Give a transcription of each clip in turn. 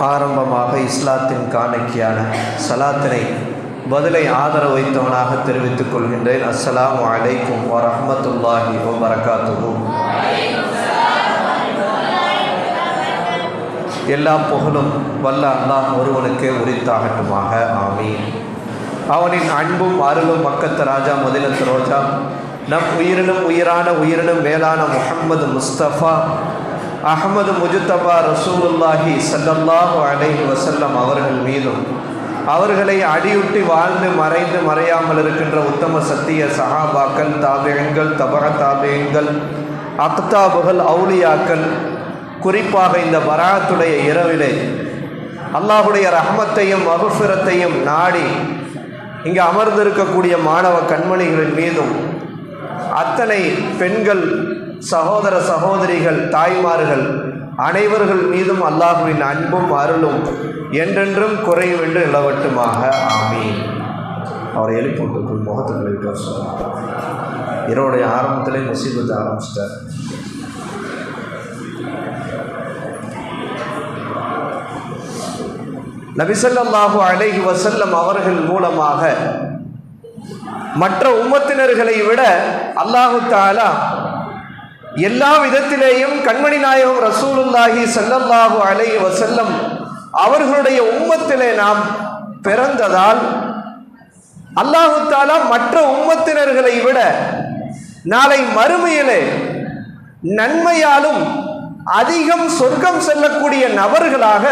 ஆரம்பமாக இஸ்லாத்தின் காணிக்கையான சலாத்தினை பதிலை ஆதரவு வைத்தவனாக தெரிவித்துக் கொள்கின்றேன். அஸ்ஸலாம் அலைக்கும் வரமத்துல்லாஹி வபரகாத்துஹு. எல்லா புகழும் வல்ல அல்லாஹ் ஒருவனுக்கே உரித்தாகட்டுமாக. ஆமீன். அவனின் அன்பும் அருளும் மக்கத்து ராஜா மதினத்து ரோஜா. நம் உயிரினும் உயிரான உயிரினும் மேலான முகம்மது முஸ்தபா அகமது முஜுத்தபா ரசூலுல்லாஹி சல்லல்லாஹு அலைஹி வசல்லம் அவர்கள் மீதும் அவர்களை அடியுட்டி வாழ்ந்து மறைந்து மறையாமல் இருக்கின்ற உத்தம சத்திய சஹாபாக்கள் தாபியங்கள் தபக தாபியங்கள் அக்தாபுகள் அவுலியாக்கள் குறிப்பாக இந்த பராத்துடைய இரவிலே அல்லாஹுடைய ரஹமத்தையும் மகுஃபிரத்தையும் நாடி இங்கே அமர்ந்திருக்கக்கூடிய மாணவ கண்மணிகளின் மீதும் அத்தனை பெண்கள் சகோதர சகோதரிகள் தாய்மார்கள் அனைவர்கள் மீதும் அல்லாஹுவின் அன்பும் அருளும் என்றென்றும் குறையும் என்று நிலவட்டுமாக. ஆமீன். அவரை எழுப்பிட்டுக்குள் முகத்துக்குள் விட்டு சொன்னார். இரவுடைய ஆரம்பத்திலே முசீபத்து ஆரம்பிச்சிட்டார். நபிசல்லாஹு அலைஹி வசல்லம் அவர்கள் மூலமாக மற்ற உம்மத்தினர்களை விட அல்லாஹு தாலா எல்லா விதத்திலேயும் கண்மணி நாயகம் ரசூலுல்லாஹி சல்லல்லாஹு அலை வசல்லம் அவர்களுடைய உம்மத்திலே நாம் பிறந்ததால் அல்லாஹு தாலா மற்ற உம்மத்தினர்களை விட நாளை மறுமையிலே நன்மையாலும் அதிகம் சொர்க்கம் செல்லக்கூடிய நபர்களாக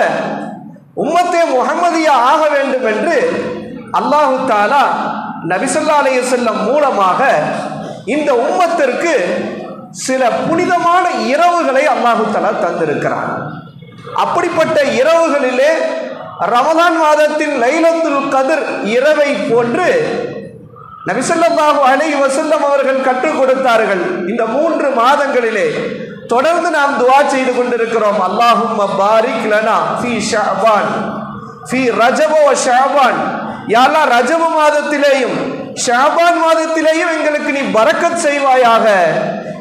உம்மத்தே முகமதியா ஆக வேண்டும் என்று அல்லாஹு தாலா நபிசல்லா அலைய செல்லம் மூலமாக இந்த உம்மத்திற்கு சில புனிதமான இரவுகளை அல்லாஹுத்தலா தந்திருக்கிறான். அப்படிப்பட்ட இரவுகளிலே ரமதான் மாதத்தின் லைலத்துல் கதிர் இரவை போன்று நபிசல்லாஹு அலை வசல்லம் அவர்கள் கற்றுக் கொடுத்தார்கள். இந்த மூன்று மாதங்களிலே தொடர்ந்து நாம் துவா செய்து கொண்டிருக்கிறோம். அல்லாஹும் பாரிக் லனா ஃபி ஷாபான் ஃபி ரஜபோ ஷாபான் யாரா ரஜப மாதத்திலேயும் ஷாபான் மாதத்திலேயும் எங்களுக்கு நீ பறக்கத் செய்வாயாக.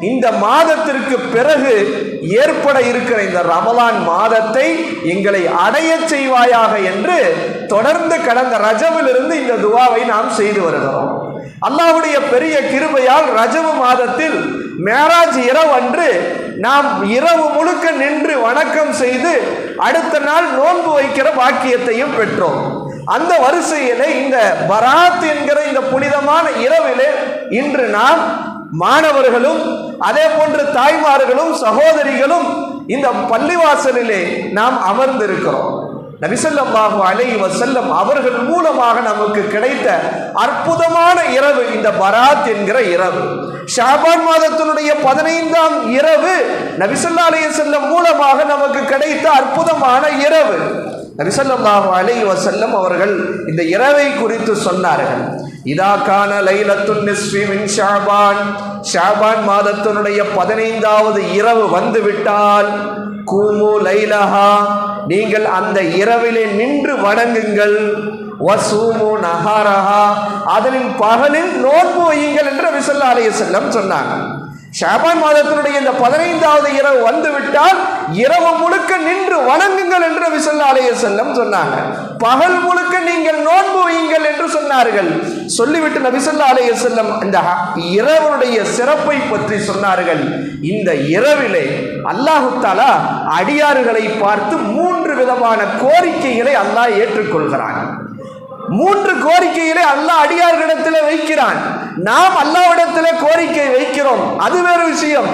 இந்த மாதத்திற்கு பிறகு ஏற்பட இருக்கிற இந்த ரமலான் மாதத்தை எங்களை அடைய செய்வாயாக என்று தொடர்ந்து கடந்த ரஜவிலிருந்து இந்த துவாவை நாம் செய்து வருகிறோம். அல்லாவுடைய பெரிய கிருபையால் ரஜவு மாதத்தில் மேராஜ் இரவு அன்று நாம் இரவு முழுக்க நின்று வணக்கம் செய்து அடுத்த நாள் நோன்பு வைக்கிற பாக்கியத்தையும் பெற்றோம். அந்த வரிசையிலே இந்த பராத் என்கிற இந்த புனிதமான இரவிலே இன்று நாம் மாணவர்களும் அதே போன்று தாய்மார்களும் சகோதரிகளும் இந்த பள்ளிவாசலிலே நாம் அமர்ந்திருக்கிறோம். நபிசல்லாஹு அலை வசல்லம் அவர்கள் மூலமாக நமக்கு கிடைத்த அற்புதமான இரவு இந்த பராத் என்கிற இரவு. ஷாபான் மாதத்தினுடைய பதினைந்தாம் இரவு நபிசல்லா அலைய செல்லம் மூலமாக நமக்கு கிடைத்த அற்புதமான இரவு. நபிசல்லாஹு அலை வசல்லம் அவர்கள் இந்த இரவை குறித்து சொன்னார்கள். இதாக்கான லைலத்துன் மின் ஷாபான். ஷாபான் மாதத்தினுடைய பதினைந்தாவது இரவு வந்துவிட்டால் கூமு லைலஹா. நீங்கள் அந்த இரவிலே நின்று வணங்குங்கள். வசூமு நஹாரஹா. அதனின் பகலில் நோன்பு வையுங்கள் என்று விசல்லா அலைய செல்லம் சொன்னாங்க. ஷாபான் மாதத்தினுடைய இந்த பதினைந்தாவது இரவு வந்துவிட்டால் இரவு முழுக்க நின்று வணங்குங்கள் என்று விசல்லா அலைய செல்லம் சொன்னாங்க. பகல் முழுக்க நீங்கள் நோன்பு வையுங்கள் என்று சொன்னார்கள். சொல்லிவிட்டு நபிசல்லா அலைய செல்லம் இந்த இரவனுடைய சிறப்பை பற்றி சொன்னார்கள். இந்த இரவிலே அல்லாஹு தாலா அடியாறுகளை பார்த்து மூன்று விதமான கோரிக்கைகளை அல்லாஹ் ஏற்றுக்கொள்கிறான். மூன்று கோரிக்கைகளை அல்லாஹ் அடியார்களிடத்தில் வைக்கிறான். நாம் அல்லாவிடத்தில் கோரிக்கை வைக்கிறோம். அது வேறு விஷயம்.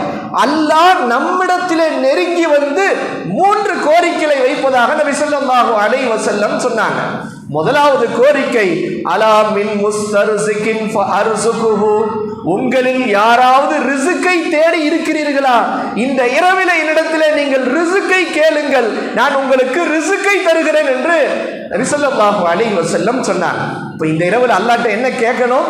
அல்லாஹ் நம்மிடத்திலே நெருங்கி வந்து மூன்று கோரிக்கைகளை வைப்பதாக நபி ஸல்லல்லாஹு அலை வசல்லம் சொன்னாங்க. முதலாவது கோரிக்கை அலா மின் முஸ்தர்சிகின் உங்களில் யாராவது ரிசுக்கை தேடி இருக்கிறீர்களா? இந்த இரவில என்னிடத்தில் நீங்கள் ரிசுக்கை கேளுங்கள். நான் உங்களுக்கு ரிசுக்கை தருகிறேன் என்று ரிசல்லாஹு அலி வசல்லம் சொன்னார். இப்போ இந்த இரவில் அல்லாட்ட என்ன கேட்கணும்?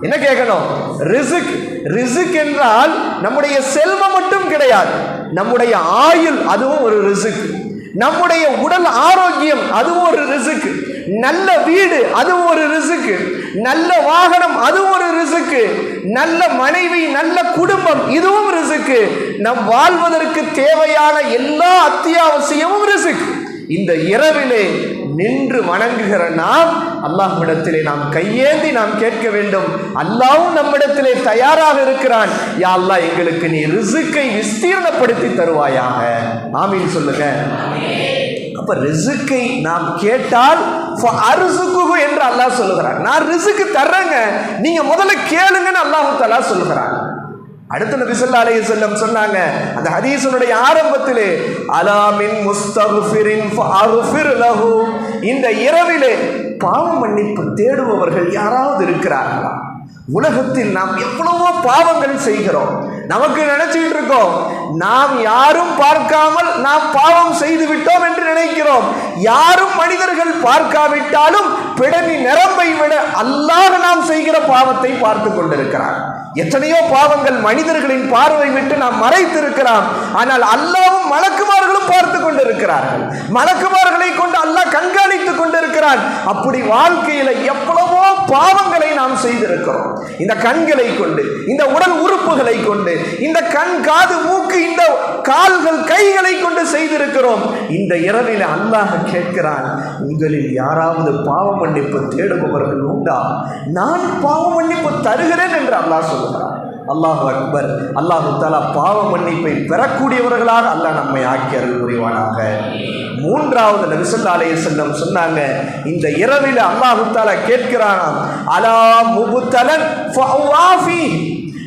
என்ன கேட்கணும்? ரிசுக். ரிசுக் என்றால் நம்முடைய செல்வம் மட்டும் கிடையாது. நம்முடைய ஆயுள் அதுவும் ஒரு ரிசுக். நம்முடைய உடல் ஆரோக்கியம் அதுவும் ஒரு ரிசுக்கு நல்ல வீடு அது ஒரு ரிசுக்கு. நல்ல வாகனம் அது ஒரு ரிசுக்கு. நல்ல மனைவி நல்ல குடும்பம் இதுவும் ரிசுக்கு. நம் வாழ்வதற்கு தேவையான எல்லா அத்தியாவசியமும் ரிசுக்கு. இந்த இரவிலே நின்று வணங்குகிற நாம் அல்லாஹ்விடத்திலே நாம் கையேந்தி நாம் கேட்க வேண்டும். அல்லாவும் நம்மிடத்திலே தயாராக இருக்கிறான். யா அல்லாஹ் எங்களுக்கு நீ ரிசுக்கை விஸ்தீர்ணப்படுத்தி தருவாயாக. ஆமீன் சொல்லுங்க. அப்போ ரிசுக்கை நாம் கேட்டால் அரிசுக்கு என்று அல்லாஹ் சொல்லுகிறான். நான் ரிசுக்கு தர்றேங்க. நீங்கள் முதல்ல கேளுங்கன்னு அல்லாஹு தலா சொல்லுகிறான். அடுத்த நபி ஸல்லல்லாஹு அலைஹி சொன்னாங்க அந்த ஹதீசனுடைய ஆரம்பத்திலே அலாமின் முஸ்தகுஃபிரின் ஃபஅஃபிர் லஹு. இந்த இரவிலே பாவ மன்னிப்பு தேடுபவர்கள் யாராவது இருக்கிறார்களா? உலகத்தில் நாம் எவ்வளவோ பாவங்கள் செய்கிறோம். நமக்கு நினைச்சுக்கிட்டு இருக்கோம் நாம் யாரும் பார்க்காமல் நாம் பாவம் செய்து விட்டோம் என்று நினைக்கிறோம். யாரும் மனிதர்கள் பார்க்காவிட்டாலும் பிடனி நிரம்பை விட அல்லாஹ் நாம் செய்கிற பாவத்தை பார்த்து கொண்டிருக்கிறார் எத்தனையோ பாவங்கள் மனிதர்களின் பார்வை விட்டு நாம் மறைத்திருக்கிறோம் ஆனால் அல்லாவும் மலக்குமார்களும் பார்த்து கொண்டிருக்கிறார்கள். மலக்குமார்களை கொண்டு அல்லாஹ் கண்காணித்துக் கொண்டிருக்கிறான். அப்படி வாழ்க்கையில எவ்வளவோ பாவங்களை நாம் செய்திருக்கிறோம். இந்த கண்களை கொண்டு இந்த உடல் உறுப்புகளை கொண்டு இந்த கண் காது மூக்கு இந்த கால்கள் கைகளை கொண்டு செய்திருக்கிறோம். இந்த இரவில் அல்லாஹ் கேட்கிறான் உங்களில் யாராவது பாவ மன்னிப்பு தேடுபவர்கள் உண்டா? நான் பாவ மன்னிப்பு தருகிறேன் என்று அல்லாஹ் சொல்கிறான் அல்லாஹ் அக்பர். அல்லாஹு தாலா பாவ மன்னிப்பை பெறக்கூடியவர்களாக அல்லாஹ் நம்மை ஆக்கி அருள் புரிவானாக. மூன்றாவது நபிசல்லா அலைய செல்லம் சொன்னாங்க இந்த இரவில் அல்லாஹு தாலா கேட்கிறானாம் அலா முபுத்தலன்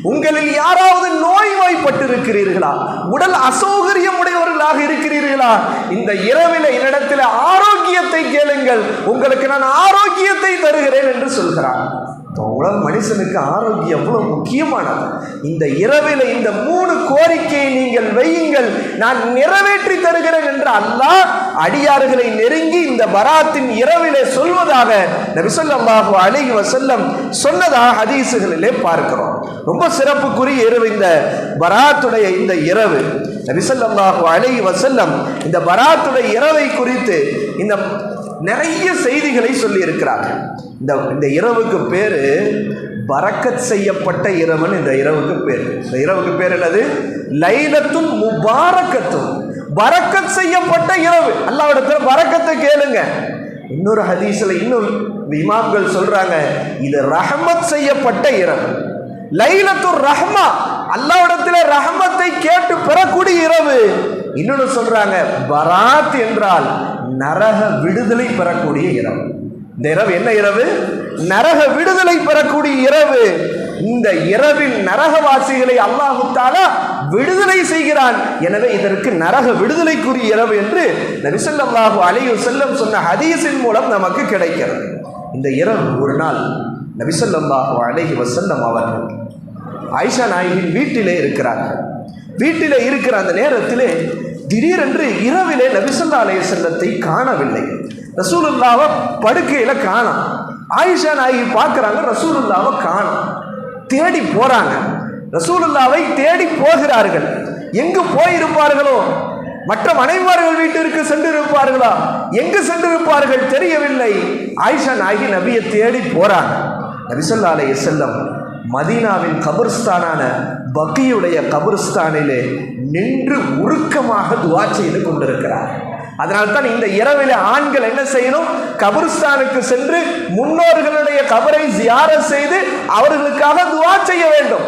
உங்களில் யாராவது நோய்வாய்ப்பட்டிருக்கிறீர்களா? உடல் அசௌகரியம் உடையவர்களாக இருக்கிறீர்களா? இந்த இரவில் என்னிடத்தில் ஆரோக்கியத்தை கேளுங்கள். உங்களுக்கு நான் ஆரோக்கியத்தை தருகிறேன் என்று சொல்கிறான் உலக மனுஷனுக்கு ஆரோக்கியம் எவ்வளவு முக்கியமானது? இந்த இரவில் இந்த மூணு கோரிக்கையை நீங்கள் வையுங்கள். நான் நிறைவேற்றி தருகிறேன் என்று அல்லாஹ் அடியார்களை நெருங்கி இந்த பராத்தின் இரவிலே சொல்வதாக நபிசல்லாஹு அலைஹி வசல்லம் சொன்னதாக ஹதீசுகளிலே பார்க்கிறோம். ரொம்ப சிறப்புக்குரிய இரவு இந்த பராத்துடைய இந்த இரவு. நபிசல்லாஹு அலைஹி வசல்லம் இந்த பராத்துடைய இரவை குறித்து இந்த நிறைய செய்திகளை சொல்லி இந்த இந்த இரவுக்கு பேர் பறக்கத் செய்யப்பட்ட இரவன் இந்த இரவுக்கு பேர். இந்த இரவுக்கு பேர் என்னது? லைலத்தும் முபாரக்கத்தும். பறக்கத் செய்யப்பட்ட இரவு. அல்லாவிடத்தில் பறக்கத்தை கேளுங்க. இன்னொரு ஹதீஸில் இன்னும் இமாம்கள் சொல்கிறாங்க இது ரஹமத் செய்யப்பட்ட இரவு. லைலத்து ரஹ்மா. அல்லாவிடத்தில் ரஹமத்தை கேட்டு இன்னொன்னு சொல்றாங்க பராத் என்றால் நரக விடுதலை பெறக்கூடிய இரவு. இந்த இரவு என்ன இரவு? நரக விடுதலை பெறக்கூடிய இரவு. இந்த இரவில் நரகவாசிகளை அல்லாஹு தாலா விடுதலை செய்கிறான். எனவே இதற்கு நரக விடுதலைக்குரிய இரவு என்று நபிசல்லாஹு அலையு செல்லம் சொன்ன ஹதீஸின் மூலம் நமக்கு கிடைக்கிறது. இந்த இரவு ஒரு நாள் நபிசல்லாஹு அலைஹி வசல்லம் அவர்கள் ஆயிஷா நாயகின் வீட்டிலே இருக்கிறார்கள். வீட்டில் இருக்கிற அந்த நேரத்திலே திடீரென்று இரவிலே நபிசல்லா அலைய செல்லத்தை காணவில்லை. ரசூலுல்லாவை படுக்கையில் காணோம். ஆயிஷா நாயகி பார்க்குறாங்க ரசூலுல்லாவை காணும். தேடி போகிறாங்க ரசூலுல்லாவை தேடி போகிறார்கள். எங்கு போயிருப்பார்களோ? மற்ற மனைவார்கள் வீட்டிற்கு சென்றிருப்பார்களா? எங்கு சென்றிருப்பார்கள் தெரியவில்லை. ஆயிஷா நாயகி நபியை தேடி போறாங்க. நபிசல்லா அலைய செல்லம் மதீனாவின் கபர்ஸ்தானான பக்கியுடைய கபர்ஸ்தானிலே நின்று உருக்கமாக துவா செய்து கொண்டிருக்கிறார். அதனால்தான் இந்த இரவில் ஆண்கள் என்ன செய்யணும்? கபர்ஸ்தானுக்கு சென்று முன்னோர்களுடைய கபரை ஜியார செய்து அவர்களுக்காக துவா செய்ய வேண்டும்.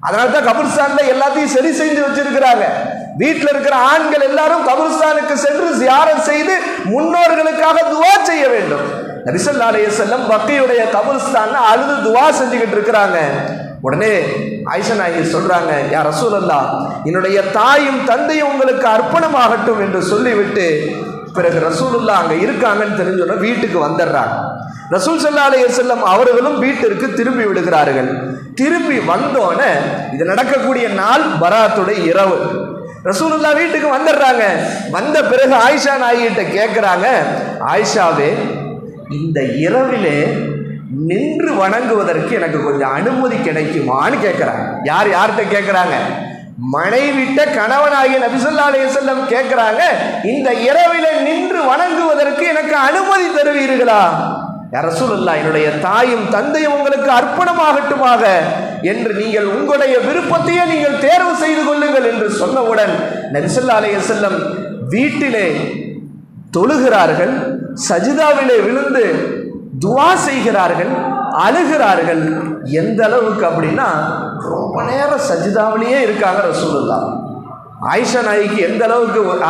அதனால தான் கபர்ஸ்தான்ல எல்லாத்தையும் சரி செஞ்சு வச்சிருக்கிறாங்க. வீட்டில் இருக்கிற ஆண்கள் எல்லாரும் கபர்ஸ்தானுக்கு சென்று ஜியாரம் செய்து முன்னோர்களுக்காக துவா செய்ய வேண்டும். நபிசல்லா அலைய செல்லம் பக்கையுடைய கபுல்ஸ்தான் அழுது துவா செஞ்சுக்கிட்டு இருக்கிறாங்க. உடனே ஆயிஷா நாயகி சொல்றாங்க யா ரசூலல்லா என்னுடைய தாயும் தந்தையும் உங்களுக்கு அர்ப்பணமாகட்டும் என்று சொல்லிவிட்டு பிறகு ரசூலுல்லா அங்கே இருக்காங்கன்னு தெரிஞ்சோன்னா வீட்டுக்கு வந்துடுறாங்க. ரசூல் சல்லா அலைய செல்லம் அவர்களும் வீட்டிற்கு திரும்பி விடுகிறார்கள். திரும்பி வந்தோடனே இது நடக்கக்கூடிய நாள் பராத்துடைய இரவு. ரசூலுல்லா வீட்டுக்கு வந்துடுறாங்க. வந்த பிறகு ஆயிஷா நாயிட்ட கேட்குறாங்க ஆயிஷாவே இந்த இரவிலே நின்று வணங்குவதற்கு எனக்கு கொஞ்சம் அனுமதி கிடைக்குமான்னு கேட்குறாங்க யார் யார்கிட்ட கேட்குறாங்க மனைவிட்ட கணவனாகிய நபிசல்லா அலைய செல்லம் கேட்குறாங்க இந்த இரவில நின்று வணங்குவதற்கு எனக்கு அனுமதி தருவீர்களா? அரசுல்லா என்னுடைய தாயும் தந்தையும் உங்களுக்கு அர்ப்பணமாகட்டுமாக என்று நீங்கள் உங்களுடைய விருப்பத்தையே நீங்கள் தேர்வு செய்து கொள்ளுங்கள் என்று சொன்னவுடன் நபிசல்லா அலைய செல்லம் வீட்டிலே தொழுகிறார்கள் சஜிதாவிலே விழுந்து துவா செய்கிறார்கள் அழுகிறார்கள். எந்த அளவுக்கு அப்படின்னா ரொம்ப நேரம் சஜிதாவிலேயே இருக்காங்க ரசூலுல்லா ஆயிஷா நாய்க்கு எந்த அளவுக்கு ஒரு-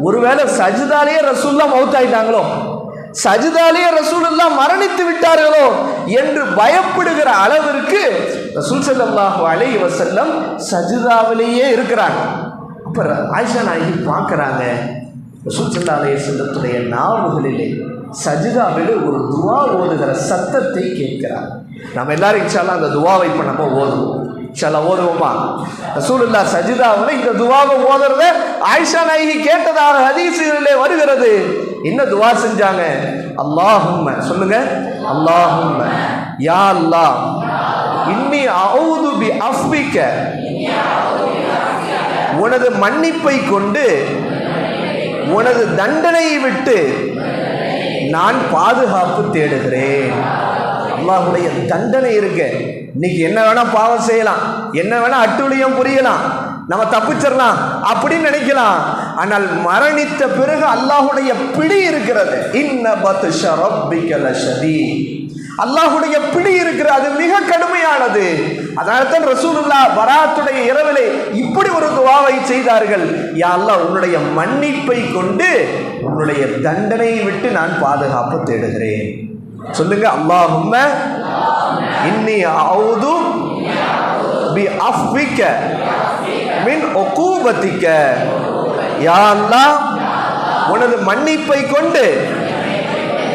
ஒருவேளை சஜிதாலேயே ரசூல்லா மவுத்தாயிட்டாங்களோ சஜிதாலேயே ரசூலுல்லா மரணித்து விட்டார்களோ என்று பயப்படுகிற அளவிற்கு ரசூல் ஸல்லல்லாஹு அலைஹி வசல்லம் சஜிதாவிலேயே இருக்கிறாங்க. அப்புறம் ஆயிஷா நாய்க்கு பார்க்குறாங்க ரசூல் ஸல்லல்லாஹு அலைஹி நாவுகளிலே சஜிதாவிலே ஒரு துவா ஓதுகிற சத்தத்தை கேட்கிறார். நம்ம எல்லாரும் இச்சாலும் அந்த துவாவை இப்போ நம்ம ஓதுவோம். இன்ஷால்லா ஓதுவோமா? ரசூலுல்லா சஜிதாவில் இந்த துவாவை ஓதுறத ஆயிஷா நாயகி கேட்டதாக ஹதீசுகளிலே வருகிறது. என்ன துவா செஞ்சாங்க? அல்லாஹும்ம சொல்லுங்க. அல்லாஹும் யா அல்லாஹ் இன்னி அவுது பி அஃபிக்க உனது மன்னிப்பை கொண்டு உனது தண்டனையை விட்டு நான் பாதுகாப்பு தேடுகிறேன். அல்லாஹுடைய தண்டனை இருக்கு. இன்னைக்கு என்ன வேணா பாவம் செய்யலாம். என்ன வேணா அட்டுழியம் புரியலாம். நம்ம தப்பிச்சிடலாம் அப்படின்னு நினைக்கலாம். ஆனால் மரணித்த பிறகு அல்லாஹுடைய பிடி இருக்கிறது. இன்ன பத்து ரப்பிக சதி அல்லாஹுடைய பிடி இருக்கிறது அது மிக கடுமையானது. அதனால தான் ரசூலுல்லா பராத்துடைய இரவிலே இப்படி ஒரு துவாவை செய்தார்கள். யா அல்லாஹ் உன்னுடைய மன்னிப்பை கொண்டு உன்னுடைய தண்டனையை விட்டு நான் பாதுகாப்பு தேடுகிறேன். சொல்லுங்க அல்லாஹும்ம இன்னி அவுது பி அஃபிக்க மின் ஒக்கூபத்திக்க யா அல்லாஹ் உனது மன்னிப்பை கொண்டு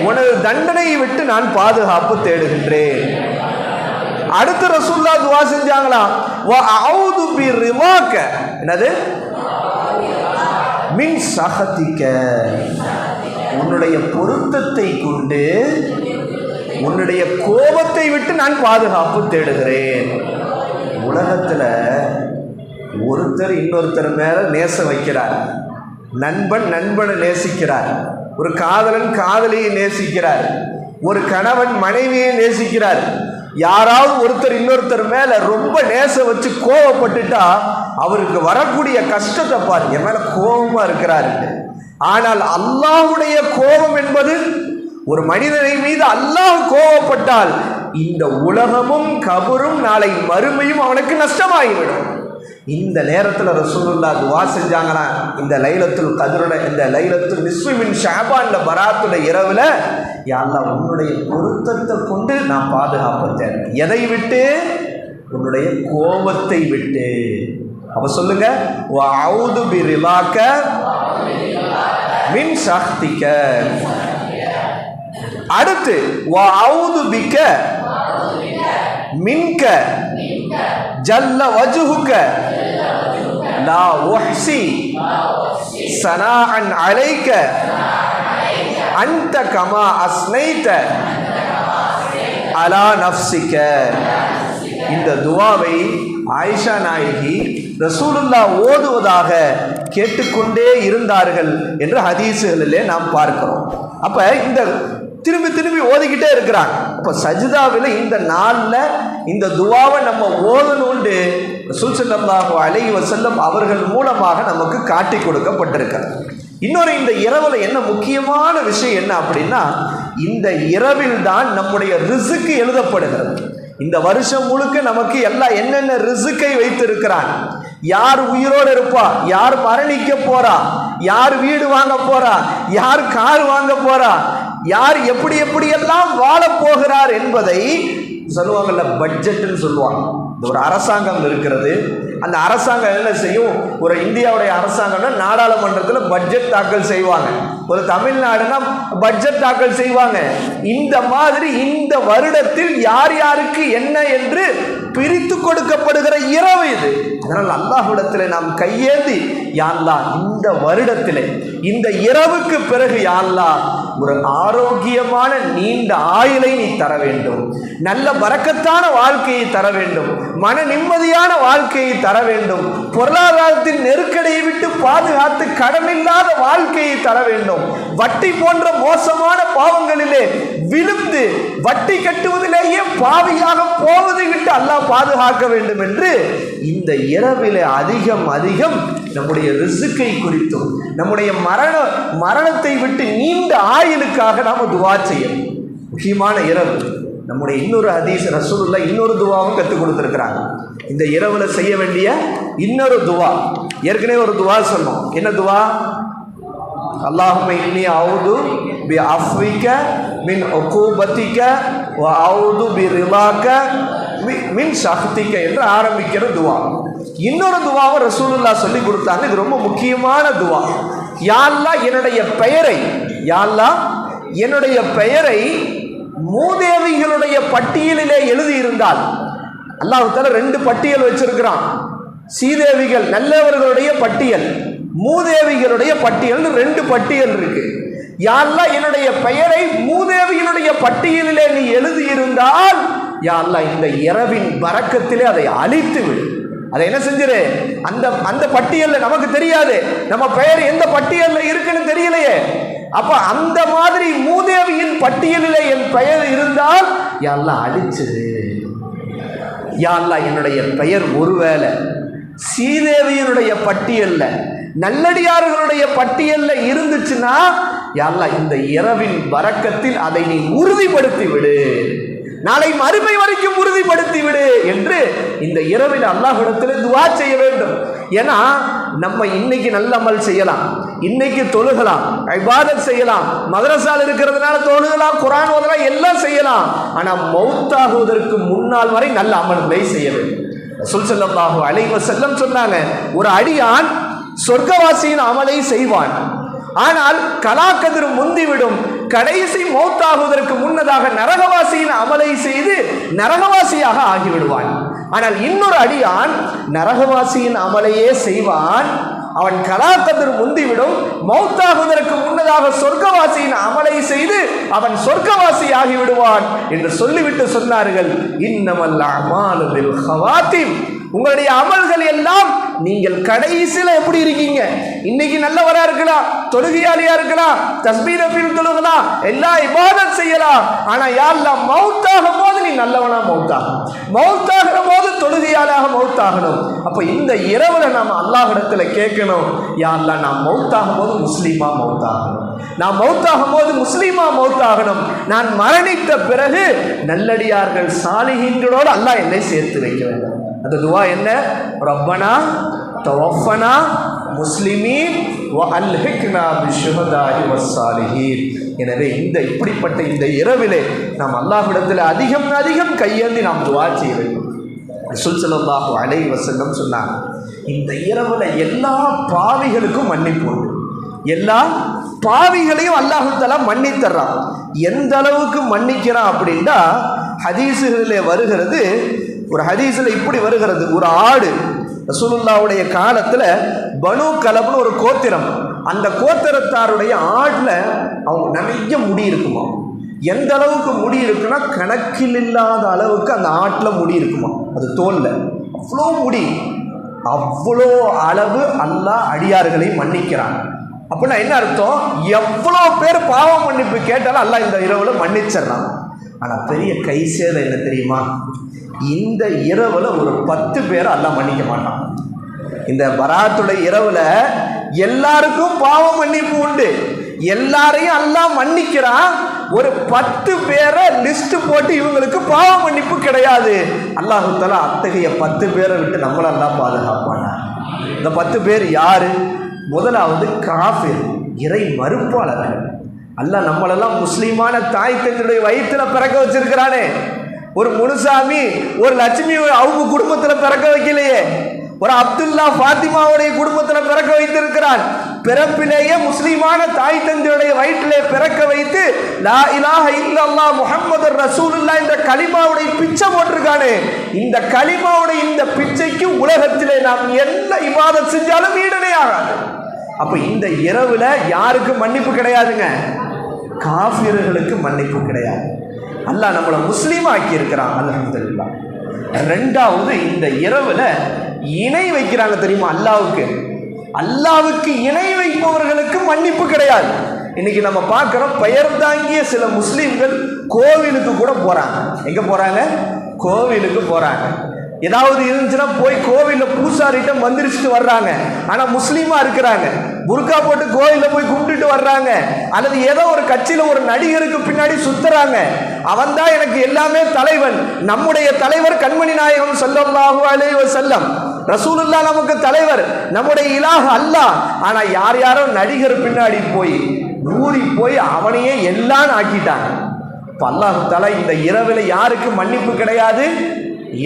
உனது தண்டனையை விட்டு நான் பாதுகாப்பு தேடுகின்றேன். அடுத்து ரசூல்லா துவா செஞ்சாங்களாம் அவுது என்னது? மின் சகத்திக்க உன்னுடைய பொருத்தத்தை கொண்டு உன்னுடைய கோபத்தை விட்டு நான் பாதுகாப்பு தேடுகிறேன். உலகத்தில் ஒருத்தர் இன்னொருத்தர் மேல நேசம் வைக்கிறார். நண்பன் நண்பனை நேசிக்கிறார். ஒரு காதலன் காதலியை நேசிக்கிறார். ஒரு கணவன் மனைவியை நேசிக்கிறார். யாராவது ஒருத்தர் இன்னொருத்தர் மேல ரொம்ப நேச வச்சு கோவப்பட்டுட்டா அவருக்கு வரக்கூடிய கஷ்டத்தை பாரு என் மேல கோபமா இருக்கிறாரு. ஆனால் அல்லாஹுடைய கோபம் என்பது ஒரு மனிதனை மீது அல்லாஹ் கோபப்பட்டால் இந்த உலகமும் கபரும் நாளை மறுமையும் அவனுக்கு நஷ்டமாகிவிடும். இந்த நேரத்தில் ரசூலுல்லா துவா செஞ்சாங்கன்னா இந்த லைலத்துல் கதிரோட இந்த லைலத்துல் நிஸ்மின் ஷாபான்ல பராத்துடைய இரவில் யாழ்லா உன்னுடைய பொருத்தத்தை கொண்டு நான் பாதுகாப்பு எதை விட்டு? உன்னுடைய கோபத்தை விட்டு. அப்போ சொல்லுங்க அவுது பி ரிலாக்க மின் சக்திக்க அடுத்து அவுது பிக்க மின்க. ஜல்ல வஜுஹுக்க லா உஹ்சி. சனாஅன் அலைக்க. அந்த கமா அஸ்னைத அலா நஃப்சிக்க. இந்த துவாவை ஆயிஷா நாயகி ரசூலுல்லா ஓதுவதாக கேட்டுக்கொண்டே இருந்தார்கள் என்று ஹதீசுகளிலே நாம் பார்க்கிறோம். அப்ப இந்த திரும்பி திரும்பி ஓதிக்கிட்டே இருக்கிறாங்க இப்போ சஜிதாவில் இந்த நாளில் இந்த துவாவை நம்ம ஓதணுண்டு ரசூல் ஸல்லல்லாஹு அலைஹி அவர்கள் மூலமாக நமக்கு காட்டி கொடுக்கப்பட்டிருக்கிறது இன்னொரு இந்த இரவில் என்ன முக்கியமான விஷயம் என்ன அப்படின்னா இந்த இரவில் தான் நம்முடைய ரிசுக்கு எழுதப்படுகிறது. இந்த வருஷம் முழுக்க நமக்கு எல்லாம் என்னென்ன ரிசுக்கை வைத்திருக்கிறான்? யார் உயிரோடு இருப்பா? யார் மரணிக்க போறா? யார் வீடு வாங்க போறா? யார் கார் வாங்க போறா? யார் எப்படி எப்படி எல்லாம் என்பதை சொல்லுவாங்கல்ல பட்ஜெட்டுன்னு சொல்லுவாங்க. இந்த ஒரு அரசாங்கம் இருக்கிறது. அந்த அரசாங்கம் என்ன செய்யும்? ஒரு இந்தியாவுடைய அரசாங்கம்னா நாடாளுமன்றத்தில் பட்ஜெட் தாக்கல் செய்வாங்க. ஒரு தமிழ்நாடுனா பட்ஜெட் தாக்கல் செய்வாங்க. இந்த மாதிரி இந்த வருடத்தில் யார் யாருக்கு என்ன என்று பிரித்து கொடுக்கப்படுகிற இரவு இது. அதனால் அல்லாஹ்விடத்தில் நாம் கையேந்தி யாழ்லா இந்த வருடத்திலே இந்த இரவுக்கு பிறகு யாழ்லா ஒரு ஆரோக்கியமான நீண்ட ஆயுளை நீ தர வேண்டும். நல்ல வரக்கத்தான வாழ்க்கையை தர வேண்டும். மன நிம்மதியான வாழ்க்கையை தர வேண்டும். பொருளாதாரத்தின் நெருக்கடியை விட்டு பாதுகாத்து கடனில்லாத வாழ்க்கையை தர வேண்டும். வட்டி போன்ற மோசமான பாவங்களிலே விழுந்து வட்டி கட்டுவதிலேயே பாவியாக போவதை விட்டு அல்லாஹ் பாதுகாக்க வேண்டும் என்று இந்த இரவிலே அதிகம் அதிகம் நம்முடைய ரிசுக்கை குறித்தும் நம்முடைய மரண மரணத்தை விட்டு நீண்ட ஆயுளுக்காக நாம் துவா செய்யணும். முக்கியமான இரவு. நம்முடைய இன்னொரு ஹதீஸ் ரசூலுல்லா இன்னொரு துவாவும் கற்றுக் கொடுத்துருக்குறாங்க. இந்த இரவில் செய்ய வேண்டிய இன்னொரு துவா. ஏற்கனவே ஒரு துவா சொன்னோம். என்ன துவா? அல்லாஹும இன்னி அவுது பி அஃப்விக்க மின் ஒக்கூபத்திக்க அவுது பி ரிலாக்க மி- மின் சக்திக்க என்று ஆரம்பிக்கிற துவா. இன்னொரு துவாவை ரசூலுல்லா சொல்லி கொடுத்தாங்க. இது ரொம்ப முக்கியமான துவா. யாழ்லா என்னுடைய பெயரை யாழ்லா என்னுடைய பெயரை மூதேவிகளுடைய பட்டியலிலே எழுதியிருந்தால் அல்லாஹால ரெண்டு பட்டியல் வச்சிருக்கிறான். சீதேவிகள் நல்லவர்களுடைய பட்டியல் மூதேவிகளுடைய பட்டியல் ரெண்டு பட்டியல் இருக்கு. யாரெல்லாம் என்னுடைய பெயரை மூதேவியினுடைய பட்டியலிலே நீ எழுதியிருந்தால் யாரெல்லாம் இந்த இரவின் வரக்கத்திலே அதை அழித்து விடு. அதை என்ன செஞ்சிரு? அந்த அந்த பட்டியலில் நமக்கு தெரியாது. நம்ம பெயர் எந்த பட்டியலில் இருக்குன்னு தெரியலையே. அப்ப அந்த மாதிரி மூதேவியின் பட்டியலில் என் பெயர் இருந்தால் யாரெல்லாம் அழிச்சது யா என்னுடைய பெயர் ஒருவேளை சீதேவியனுடைய பட்டியலில் நல்லடியார்களுடைய பட்டியலில் இருந்துச்சுன்னா யா இந்த இரவின் வரக்கத்தில் அதை நீ உறுதிப்படுத்தி விடு நாளை மறுமை வரைக்கும் உறுதிப்படுத்தி விடு என்று இந்த இரவில் அல்லாஹிடத்தில் துவா செய்ய வேண்டும். ஏன்னா நம்ம இன்னைக்கு நல்ல அமல் செய்யலாம். இன்னைக்கு தொழுகலாம் ஐபாதத் செய்யலாம். மதரசால் இருக்கிறதுனால தொழுகலாம் குரான் ஓதலாம் எல்லாம் செய்யலாம். ஆனால் மௌத்தாகுவதற்கு முன்னால் வரை நல்ல அமல்களை செய்ய வேண்டும். சொல் செல்லல்லாஹு அலைவ செல்லம் சொன்னாங்க ஒரு அடியான் சொர்க்கவாசியின் அமலை செய்வான். ஆனால் கலாக்கதிர் முந்திவிடும் கடைசி மௌத்தாகுவதற்கு முன்னதாக நரகவாசியின் அமலை செய்து நரகவாசியாக ஆகிவிடுவான். ஆனால் இன்னொரு அடியான் நரகவாசியின் அமலையே செய்வான். அவன் கலாக்கதிர் முந்திவிடும் மௌத்தாகுவதற்கு முன்னதாக சொர்க்கவாசியின் அமலை செய்து அவன் சொர்க்கவாசி ஆகிவிடுவான் என்று சொல்லிவிட்டு சொன்னார்கள் இன்னமல்ல அமாலுதில் ஹவாத்திம் உங்களுடைய அமல்கள் எல்லாம் நீங்கள் கடைசியில் எப்படி இருக்கீங்க? இன்னைக்கு நல்லவரா இருக்கலாம் தொழுகையாளியா இருக்கலாம் தஸ்பீரபில் தொழுகலாம் எல்லா இபாதத் செய்யலாம். ஆனா யாரெல்லாம் மவுத்தாகும் போது நீ நல்லவனா மௌத்தாகும் மவுத்தாகிற போது தொழுகையாளாக மவுத்தாகணும். அப்ப இந்த இரவுல நாம அல்லாஹிடத்துல கேட்கணும் யாரெல்லாம் நான் மவுத்தாகும் போது முஸ்லீமா மவுத்தாகணும். நான் மௌத்தாகும் போது முஸ்லீமா மௌத்தாகணும் நான் மரணித்த பிறகு நல்லடியார்கள் சாலிகின்றோடு அல்லாஹ் என்னை சேர்த்து வைக்க வேண்டும். அந்த துவா என்ன? ரப்பனா தவஃபனா முஸ்லிமீன் எனவே இந்த இப்படிப்பட்ட இந்த இரவிலே நாம் அல்லாஹ்விடத்தில் அதிகம் அதிகம் கையேந்தி நாம் துவா செய்ய வேண்டும். ரசூல் ஸல்லல்லாஹு சொன்னாங்க இந்த இரவில் எல்லா பாவிகளுக்கும் மன்னிப்பு உண்டு. எல்லா பாவிகளையும் அல்லாஹுத்தலா மன்னித்தர்றான். எந்த அளவுக்கு மன்னிக்கிறான் அப்படின்னா ஹதீஸுகளிலே வருகிறது ஒரு ஹதீஸில் இப்படி வருகிறது. ஒரு ஆடு ரசூலுல்லாவுடைய காலத்தில் பனு கலப்னு ஒரு கோத்திரம். அந்த கோத்திரத்தாருடைய ஆடில் அவங்க நிறைய முடி இருக்குமா? எந்த அளவுக்கு முடி இருக்குன்னா கணக்கில் இல்லாத அளவுக்கு அந்த ஆட்டில் முடி இருக்குமா? அது தோல்ல. அவ்வளோ முடி. அவ்வளோ அளவு அல்லாஹ் அடியார்களை மன்னிக்கிறான். அப்படின்னா என்ன அர்த்தம்? எவ்வளோ பேர் பாவம் மன்னிப்பு கேட்டாலும் அல்லா இந்த இரவில் மன்னிச்சிடறான். ஆனால் பெரிய கை சேதம் என்ன தெரியுமா? இந்த இரவில் ஒரு பத்து பேரை அல்லாஹ் மன்னிக்க மாட்டான். இந்த பராத்துடைய இரவில் எல்லாருக்கும் பாவம் மன்னிப்பு உண்டு. எல்லாரையும் எல்லாம் மன்னிக்கிறான். ஒரு பத்து பேரை லிஸ்ட் போட்டு இவங்களுக்கு பாவ மன்னிப்பு கிடையாது. அல்லாஹு தஆலா அத்தகைய பத்து பேரை விட்டு நம்மளெல்லாம் பாதுகாப்பானா? இந்த பத்து பேர் யாரு? முதலாவது காஃபிர் இறை மறுப்பாளர்கள். அல்ல நம்மளெல்லாம் முஸ்லீமான தாய் தந்தையுடைய வயிற்றில் பிறக்க வச்சிருக்கிறானே. ஒரு முனுசாமி ஒரு லட்சுமி அவங்க குடும்பத்தில் பிறக்க வைக்கலையே. ஒரு அப்துல்லா ஃபாத்திமாவுடைய குடும்பத்தில் பிறக்க வைத்திருக்கிறான். பிறப்பிலேயே முஸ்லீமான தாய் தந்தையுடைய வயிற்றிலே பிறக்க வைத்து லா இலாஹ இல்லல்லா முஹம்மது ரசூலுல்லா இந்த கலிமாவுடைய பிச்சை போட்டிருக்கானே. இந்த கலிமாவுடைய இந்த பிச்சைக்கு உலகத்திலே நாம் என்ன இவாதம் செஞ்சாலும் ஈடனே ஆகாது. அப்போ இந்த இரவில் யாருக்கு மன்னிப்பு கிடையாதுங்க. காஃபிர்களுக்கு மன்னிப்பு கிடையாது. அல்லாஹ் நம்மளை முஸ்லீம் ஆக்கியிருக்கிறான் அலமதுல்லா ரெண்டாவது இந்த இரவில் இணை வைக்கிறாங்க தெரியுமா அல்லாவுக்கு? அல்லாவுக்கு இணை வைப்பவர்களுக்கு மன்னிப்பு கிடையாது. இன்னைக்கு நம்ம பார்க்குறோம் பெயர் தாங்கிய சில முஸ்லீம்கள் கோவிலுக்கு கூட போகிறாங்க எங்கே போகிறாங்க கோவிலுக்கு போகிறாங்க ஏதாவது இருந்துச்சுன்னா போய் கோவிலில் பூசாரிட்ட மந்திரிச்சுட்டு வர்றாங்க. ஆனால் முஸ்லீமாக இருக்கிறாங்க. புர்கா போட்டு கோயிலில் போய் கும்பிட்டுட்டு வர்றாங்க. அல்லது ஏதோ ஒரு கட்சியில் ஒரு நடிகருக்கு பின்னாடி சுத்துறாங்க. அவன் தான் எனக்கு எல்லாமே தலைவன். நம்முடைய தலைவர் கண்மணி நாயகம் ஸல்லல்லாஹு அலைஹி செல்லம் ரசூலுல்லா நமக்கு தலைவர். நம்முடைய இலாக அல்லாஹ் ஆனால் யார் யாரோ நடிகர் பின்னாடி போய் ஊறி போய் அவனையே எல்லாம் ஆக்கிட்டாங்க. பல்லாஹு அல்லாஹ் தலா இந்த இரவில் யாருக்கு மன்னிப்பு கிடையாது?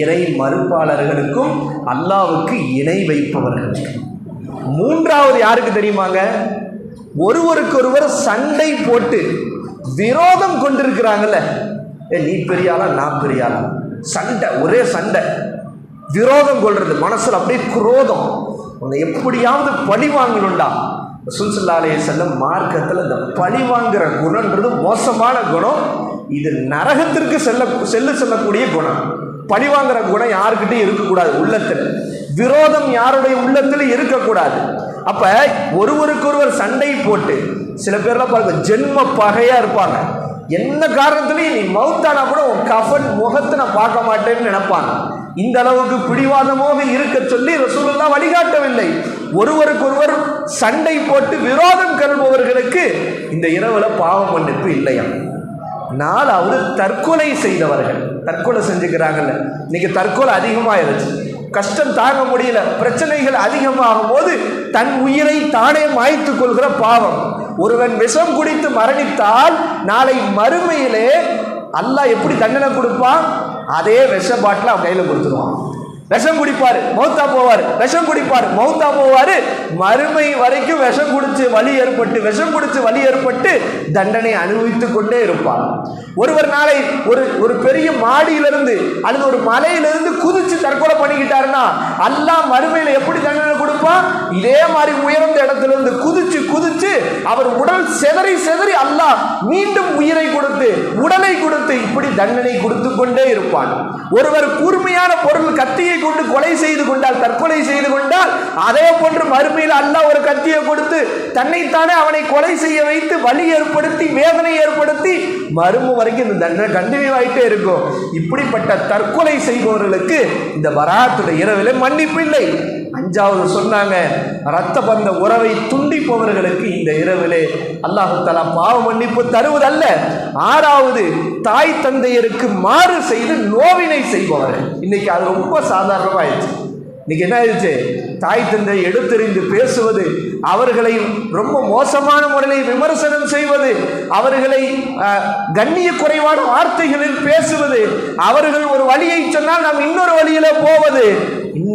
இறை மறுப்பாளர்களுக்கும் அல்லாவுக்கு இணை வைப்பவர்களுக்கும். மூன்றாவது யாருக்கு தெரியுமாங்க? ஒருவருக்கொருவர் சண்டை போட்டு விரோதம் கொண்டிருக்கிறாங்கல்ல. ஏ நீ பெரியாளா நான் பெரியாளா? சண்டை ஒரே சண்டை. விரோதம் கொள்றது மனசில் அப்படியே குரோதம். உன்னை எப்படியாவது பழி வாங்கணும்டா. சுல்சுல்லாலே செல்லம் மார்க்கத்தில் இந்த பழி வாங்குற குணன்றது மோசமான குணம். இது நரகத்திற்கு செல்ல செல்ல செல்லக்கூடிய குணம். பழி வாங்குற குணம் யாருக்கிட்டையும் இருக்கக்கூடாது உள்ளத்தில். விரோதம் யாருடைய உள்ளத்தில் இருக்கக்கூடாது. அப்ப ஒருவருக்கொருவர் சண்டை போட்டு சில பேர்லாம் பாருங்க ஜென்ம பகையா இருப்பாங்க. என்ன காரணத்துலையும் நீ மவுத்தானா கூட உன் கஃபன் முகத்தை நான் பார்க்க மாட்டேன்னு நினைப்பாங்க. இந்த அளவுக்கு பிடிவாதமாக இருக்க சொல்லி ரசூலுல்லா வழிகாட்டவில்லை. ஒருவருக்கொருவர் சண்டை போட்டு விரோதம் கருபவர்களுக்கு இந்த இரவில் பாவம் மன்னிப்பு இல்லையா? நாலாவது தற்கொலை செய்தவர்கள். தற்கொலை செஞ்சுக்கிறாங்கல்ல. இன்னைக்கு தற்கொலை அதிகமாயிருச்சு. கஷ்டம் தாங்க முடியல. பிரச்சனைகள் அதிகமாகும் போது தன் உயிரை தானே மாய்த்து கொள்கிற பாவம். ஒருவன் விஷம் குடித்து மரணித்தால் நாளை மறுமையிலே அல்லாஹ் எப்படி தண்டனை கொடுப்பான்? அதே விஷ பாட்டில் அவன் கையில் கொடுத்துருவான். விஷம் குடிப்பார் மௌத்தா போவார். விஷம் குடிப்பார் மௌத்தா போவாரு. மறுமை வரைக்கும் விஷம் குடிச்சு வலி ஏற்பட்டு விஷம் குடிச்சு வலி ஏற்பட்டு தண்டனை அனுபவித்து கொண்டே இருப்பார். ஒருவர் நாளை ஒரு ஒரு பெரிய மாடியிலிருந்து அல்லது ஒரு மலையிலிருந்து குதிச்சு தற்கொலை பண்ணிக்கிட்டாருன்னா அல்லாஹ் மறுமையில எப்படி தண்டனை கொடுப்பான்? இதே மாதிரி உயர்ந்த இடத்துல இருந்து குதிச்சு குதிச்சு அவர் உடல் செதறி செதறி அல்லாஹ் மீண்டும் உயிரை கொடுத்து உடலை கொடுத்து இப்படி தண்டனை கொடுத்து கொண்டே இருப்பான். ஒருவர் கூர்மையான பொருள் கத்தியை கொண்டு கொலை செய்து கொண்டால் தற்கொலை செய்து கொண்டால் அதே போன்று மறுமையில் அல்லாஹ் ஒரு கத்தியை கொடுத்து தன்னைத்தானே அவனை கொலை செய்ய வைத்து வலி ஏற்படுத்தி வேதனை ஏற்படுத்தி மறுமு வரைக்கும் இந்த தண்டனை கண்டினியூ ஆயிட்டே இருக்கும். இப்படிப்பட்ட தற்கொலை செய்பவர்களுக்கு இந்த வராத்துடைய இரவிலே மன்னிப்பு இல்லை. அஞ்சாவது சொன்னாங்க ரத்த பந்த உறவை துண்டிப்பவர்களுக்கு இந்த இரவிலே அல்லாஹு தலா பாவ மன்னிப்பு தருவதல்ல. ஆறாவது தாய் தந்தையருக்கு மாறு செய்து நோவினை செய்பவர். இன்னைக்கு அது ரொம்ப சாதாரணமாயிடுச்சு. இன்னைக்கு என்ன ஆயிடுச்சு? தாய் தந்தை எடுத்தெறிந்து பேசுவது அவர்களை ரொம்ப மோசமான முறையில் விமர்சனம் செய்வது அவர்களை கண்ணிய குறைவான வார்த்தைகளில் பேசுவது அவர்கள் ஒரு வழியை சொன்னால் நாம் இன்னொரு வழியில போவது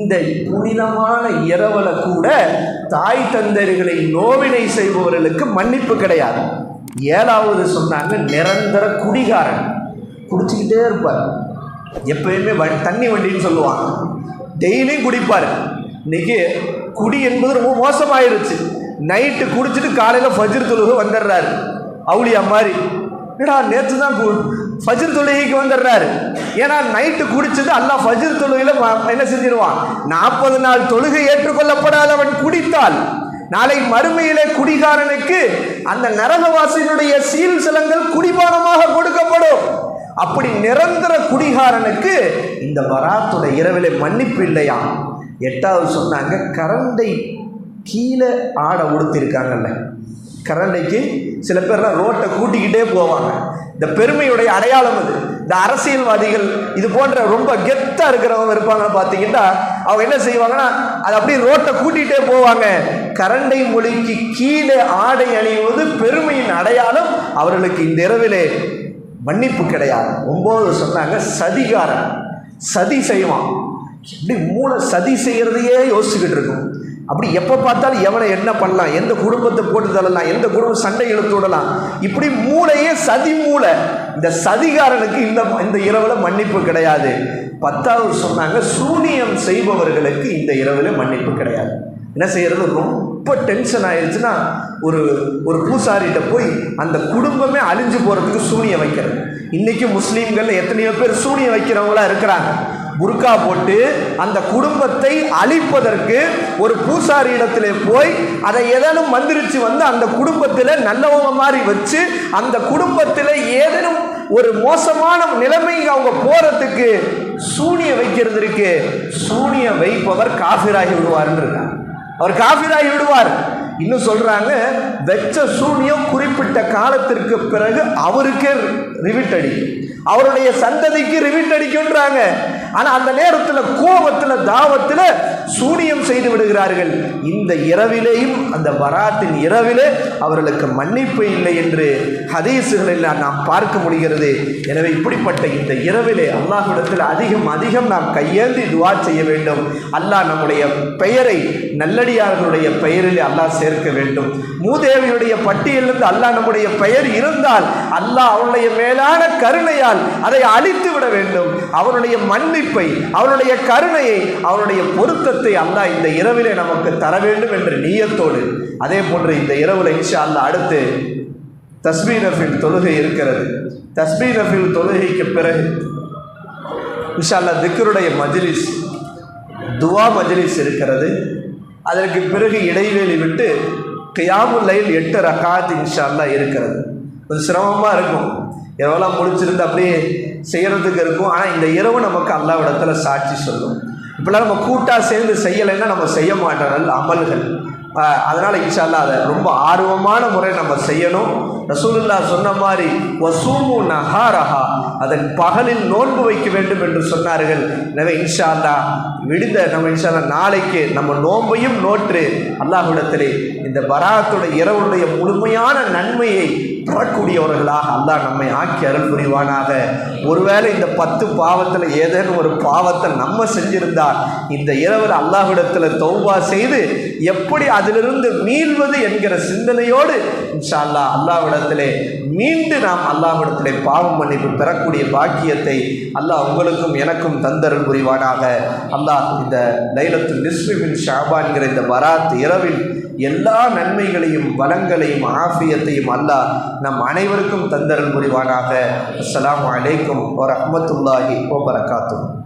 இந்த புனிதமான இரவல கூட தாய் தந்தர்களை நோவினை செய்பவர்களுக்கு மன்னிப்பு கிடையாது. ஏழாவது சொன்னாங்க நிரந்தர குடிகாரன். குடிச்சுக்கிட்டே இருப்பார். எப்பயுமே வ- தண்ணி வண்டின்னு சொல்லுவாங்க. டெய்லியும் குடிப்பார். இன்னைக்கு குடி என்பது ரொம்ப மோசமாயிருச்சு. நைட்டு குடிச்சிட்டு காலையில் ஃபஜிர் தொழுக வந்துடுறாரு. அவுளியா மாதிரி என்னடா நேற்று தான் ஃபஜ்ர் தொழுகைக்கு வந்துடுறாரு. ஏன்னா நைட்டு குடிச்சது அல்லாஹ் ஃபஜ்ர் தொழுகையில் என்ன செஞ்சிருவான்? நாற்பது நாள் தொழுகை ஏற்றுக்கொள்ளப்படாதவன் குடித்தால் நாளை மறுமையிலே குடிகாரனுக்கு அந்த நரகவாசியினுடைய சீல் சிலங்கள் குடிபானமாக கொடுக்கப்படும். அப்படி நிரந்தர குடிகாரனுக்கு இந்த வராத்துடைய இரவிலே மன்னிப்பு இல்லையா? எட்டாவது சொன்னாங்க கரண்டை கீழே ஆடை உடுத்திருக்காங்கல்ல. கரண்டைக்கு சில பேர்லாம் ரோட்டை கூட்டிக்கிட்டே போவாங்க. இந்த பெருமையுடைய அடையாளம் அது. இந்த அரசியல்வாதிகள் இது போன்ற ரொம்ப கெத்தாக இருக்கிறவங்க இருப்பாங்க பார்த்தீங்கன்னா அவங்க என்ன செய்வாங்கன்னா அது அப்படியே ரோட்டை கூட்டிகிட்டே போவாங்க. கரண்டை மொழிக்கு கீழே ஆடை அணிவது பெருமையின் அடையாளம். அவர்களுக்கு இந்த இரவிலே மன்னிப்பு கிடையாது. ஒம்பது சொன்னாங்க சதிகாரன். சதி செய்வான். இப்படி மூளை சதி செய்யறதையே யோசிச்சுக்கிட்டு இருக்கும். அப்படி எப்போ பார்த்தாலும் எவனை என்ன பண்ணலாம்? எந்த குடும்பத்தை போட்டு தள்ளலாம்? எந்த குடும்பம் சண்டை இழுத்து விடலாம்? இப்படி மூளையே சதி மூளை. இந்த சதிகாரனுக்கு இந்த இந்த இரவில் மன்னிப்பு கிடையாது. பத்தாவது சொன்னாங்க சூனியம் செய்பவர்களுக்கு இந்த இரவில் மன்னிப்பு கிடையாது. என்ன செய்யறது? ரொம்ப டென்ஷன் ஆயிடுச்சுன்னா ஒரு ஒரு பூசாரிகிட்ட போய் அந்த குடும்பமே அழிஞ்சு போகிறதுக்கு சூனியம் வைக்கிறது. இன்றைக்கி முஸ்லீம்கள் எத்தனையோ பேர் சூனியம் வைக்கிறவங்களா இருக்கிறாங்க. புர்கா போட்டு அந்த குடும்பத்தை அழிப்பதற்கு ஒரு பூசாரி இடத்திலே போய் அதை ஏதேனும் மந்திரிச்சு வந்து அந்த குடும்பத்தில் நல்லவங்க மாதிரி வச்சு அந்த குடும்பத்தில் ஏதேனும் ஒரு மோசமான நிலைமைக்கு அவங்க போகிறதுக்கு சூனிய வைக்கிறது இருக்கு. சூனிய வைப்பவர் காஃபிராகி விடுவார்னு அவர் காஃபிராகி விடுவார். இன்னும் சொல்கிறாங்க வெச்ச சூனியம் குறிப்பிட்ட காலத்திற்கு பிறகு அவருக்கே ரிவிட் அடிக்கும். அவருடைய சந்ததிக்கு ரிவிட் அடிக்கும்ன்றாங்க. ஆனால் அந்த நேரத்தில் கோபத்தில் தாவத்தில் சூனியம் செய்து விடுகிறார்கள். இந்த இரவிலேயும் அந்த வராத்தின் இரவிலே அவர்களுக்கு மன்னிப்பு இல்லை என்று ஹதீசுகளில் நாம் பார்க்க முடிகிறது. எனவே இப்படிப்பட்ட இந்த இரவிலே அல்லாஹிடத்தில் அதிகம் அதிகம் நாம் கையேந்தி துவா செய்ய வேண்டும். அல்லாஹ் நம்முடைய பெயரை நல்லடியார்களுடைய பெயரில் அல்லாஹ் சேர்க்க வேண்டும். மூதேவியுடைய பட்டியலிருந்து அல்லாஹ் நம்முடைய பெயர் இருந்தால் அல்லாஹ் அவனுடைய மேலான கருணையால் அதை அழித்து விட வேண்டும். அவனுடைய மன்னிப்பை அவனுடைய கருணையை அவனுடைய பொருத்தத்தை அல்லாஹ் இந்த இரவிலே நமக்கு தர வேண்டும் என்ற நீயத்தோடு அதே போன்று இந்த இரவில் இன்ஷா அல்லாஹ் அடுத்து தஸ்மீ நஃபில் தொழுகை இருக்கிறது. தஸ்மீ நஃபில் தொழுகைக்கு பிறகு இன்ஷா அல்லா திக்ருடைய மஜ்லிஸ் துவா மஜ்லிஸ் இருக்கிறது. அதற்கு பிறகு இடைவேளி விட்டு கியாமுல்லையில் எட்டு ரகாத் இன்ஷா அல்லாஹ் இருக்கிறது. கொஞ்சம் சிரமமாக இருக்கும். எவ்வளோ முடிச்சிருந்து அப்படியே செய்கிறதுக்கு இருக்கும். ஆனால் இந்த இரவு நமக்கு அல்லாவிடத்தில் சாட்சி சொல்லும். இப்படிலாம் நம்ம கூட்டாக சேர்ந்து செய்யலைன்னா நம்ம செய்ய மாட்டோம். நல்ல அமல்கள். அதனால் அதனால இன்ஷா அதை ரொம்ப ஆர்வமான முறை நம்ம செய்யணும். ரசூலுல்லா சொன்ன மாதிரி வசூமு நஹாரஹா. அதன் பகலில் நோன்பு வைக்க வேண்டும் என்று சொன்னார்கள். எனவே இன்ஷா அல்லாஹ் விடுந்த நம்ம இன்ஷால்லா நாளைக்கு நம்ம நோன்பையும் நோற்று அல்லாஹுடத்திலே இந்த பராத்துடைய இரவுடைய முழுமையான நன்மையை பெறக்கூடியவர்களாக அல்லாஹ் நம்மை ஆக்கி அருள் புரிவானாக. ஒருவேளை இந்த பத்து பாவத்தில் ஏதேனும் ஒரு பாவத்தை நம்ம செஞ்சிருந்தால் இந்த இரவில் அல்லாஹ்விடத்தில் தௌபா செய்து எப்படி அதிலிருந்து மீள்வது என்கிற சிந்தனையோடு இன்ஷா அல்லாஹ் அல்லாஹ்விடத்திலே மீண்டு நாம் அல்லாஹ்விடத்திலே பாவம் மன்னிப்பு பெறக்கூடிய பாக்கியத்தை அல்லாஹ் உங்களுக்கும் எனக்கும் தந்தருள் புரிவானாக. அல்லாஹ் இந்த லைலத்து நிஸ்மிபின் ஷாபான்கிற இந்த பராத் இரவில் எல்லா நன்மைகளையும் வளங்களையும் ஆஃபியத்தையும் அல்லாஹ் நம் அனைவருக்கும் தந்தருள் புரிவானாக. அஸ்லாம் அலைக்கும் வரஹ்மத்துல்லாஹி வபரகாத்துஹு.